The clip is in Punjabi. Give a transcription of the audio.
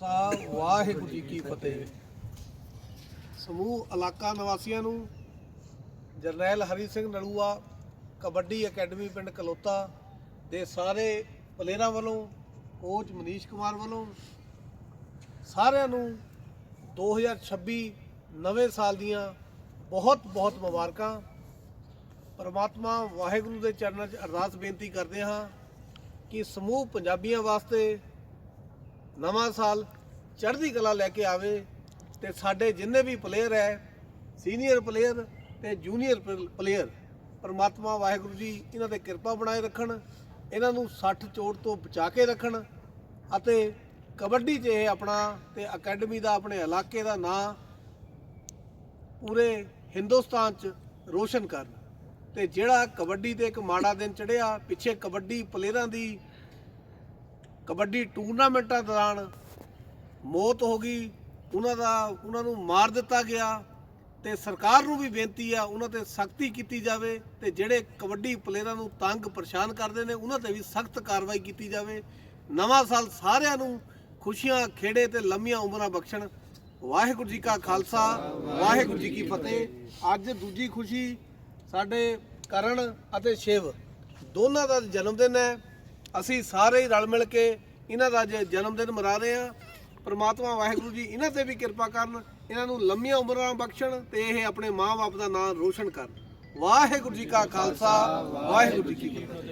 ਖਾਲਸਾ, ਵਾਹਿਗੁਰੂ ਜੀ ਕੀ ਫਤਿਹ। ਸਮੂਹ ਇਲਾਕਾ ਨਿਵਾਸੀਆਂ ਨੂੰ ਜਰਨੈਲ ਹਰੀ ਸਿੰਘ ਨਲੂਆ, ਕਬੱਡੀ ਅਕੈਡਮੀ ਪਿੰਡ ਕਲੋਤਾ ਦੇ ਸਾਰੇ ਪਲੇਅਰਾਂ ਵੱਲੋਂ, ਕੋਚ ਮਨੀਸ਼ ਕੁਮਾਰ ਵੱਲੋਂ, ਸਾਰਿਆਂ ਨੂੰ 2026 ਨਵੇਂ ਸਾਲ ਦੀਆਂ ਬਹੁਤ ਬਹੁਤ ਮੁਬਾਰਕਾਂ। ਪਰਮਾਤਮਾ ਵਾਹਿਗੁਰੂ ਦੇ ਚਰਨਾਂ 'ਚ ਅਰਦਾਸ ਬੇਨਤੀ ਕਰਦੇ ਹਾਂ ਕਿ ਸਮੂਹ ਪੰਜਾਬੀਆਂ ਵਾਸਤੇ ਨਵਾਂ ਸਾਲ ਚੜ੍ਹਦੀ ਕਲਾ ਲੈ ਕੇ ਆਵੇ ਤੇ ਸਾਡੇ ਜਿੰਨੇ ਵੀ ਪਲੇਅਰ ਹੈ ਸੀਨੀਅਰ ਪਲੇਅਰ ਤੇ ਜੂਨੀਅਰ ਪਲੇਅਰ ਪਰਮਾਤਮਾ ਵਾਹਿਗੁਰੂ ਜੀ ਇਹਨਾਂ ਤੇ ਕਿਰਪਾ ਬਣਾਏ ਰੱਖਣ, ਇਹਨਾਂ ਨੂੰ 60 ਚੋਟ ਤੋਂ ਬਚਾ ਕੇ ਰੱਖਣ ਅਤੇ ਕਬੱਡੀ 'ਚ ਇਹ ਆਪਣਾ ਤੇ ਅਕੈਡਮੀ ਦਾ ਆਪਣੇ ਇਲਾਕੇ ਦਾ ਨਾਂ ਪੂਰੇ ਹਿੰਦੁਸਤਾਨ 'ਚ ਰੋਸ਼ਨ ਕਰਨ ਤੇ ਜਿਹੜਾ ਕਬੱਡੀ ਤੇ ਇੱਕ ਮਾੜਾ ਦਿਨ ਚੜਿਆ ਪਿੱਛੇ ਕਬੱਡੀ ਪਲੇਅਰਾਂ ਦੀ ਕਬੱਡੀ ਟੂਰਨਾਮੈਂਟਾਂ ਦੌਰਾਨ ਮੌਤ ਹੋ ਗਈ, ਉਹਨਾਂ ਦਾ, ਉਹਨਾਂ ਨੂੰ ਮਾਰ ਦਿੱਤਾ ਗਿਆ ਤੇ ਸਰਕਾਰ ਨੂੰ ਵੀ ਬੇਨਤੀ ਆ ਉਹਨਾਂ ਤੇ ਸਖਤੀ ਕੀਤੀ ਜਾਵੇ ਤੇ ਜਿਹੜੇ ਕਬੱਡੀ ਪਲੇਅਰਾਂ ਨੂੰ ਤੰਗ ਪਰੇਸ਼ਾਨ ਕਰਦੇ ਨੇ, ਉਹਨਾਂ ਤੇ ਵੀ ਸਖਤ ਕਾਰਵਾਈ ਕੀਤੀ ਜਾਵੇ। ਨਵਾਂ ਸਾਲ ਸਾਰਿਆਂ ਨੂੰ ਖੁਸ਼ੀਆਂ, ਖੇੜੇ ਤੇ ਲੰਮੀਆਂ ਉਮਰਾਂ ਬਖਸ਼ਣ। ਵਾਹਿਗੁਰੂ ਜੀ ਕਾ ਖਾਲਸਾ, ਵਾਹਿਗੁਰੂ ਜੀ ਕੀ ਫਤਿਹ। ਅੱਜ ਦੂਜੀ ਖੁਸ਼ੀ ਸਾਡੇ ਕਰਨ ਅਤੇ ਸ਼ਿਵ ਦੋਨਾਂ ਦਾ ਜਨਮ ਦਿਨ ਹੈ। ਅਸੀਂ ਸਾਰੇ ਰਲ ਮਿਲ ਕੇ ਇਹਨਾਂ ਦਾ ਅੱਜ ਜਨਮ ਦਿਨ ਮਨਾ ਰਹੇ ਹਾਂ। ਪ੍ਰਮਾਤਮਾ ਵਾਹਿਗੁਰੂ ਜੀ ਇਹਨਾਂ ਤੇ ਵੀ ਕਿਰਪਾ ਕਰਨ, ਇਹਨਾਂ ਨੂੰ ਲੰਮੀਆਂ ਉਮਰਾਂ ਬਖਸ਼ਣ ਤੇ ਇਹ ਆਪਣੇ ਮਾਂ-ਬਾਪ ਦਾ ਨਾਮ ਰੋਸ਼ਨ ਕਰਨ। ਵਾਹਿਗੁਰੂ ਜੀ ਕਾ ਖਾਲਸਾ, ਵਾਹਿਗੁਰੂ ਜੀ ਕੀ ਫਤਿਹ।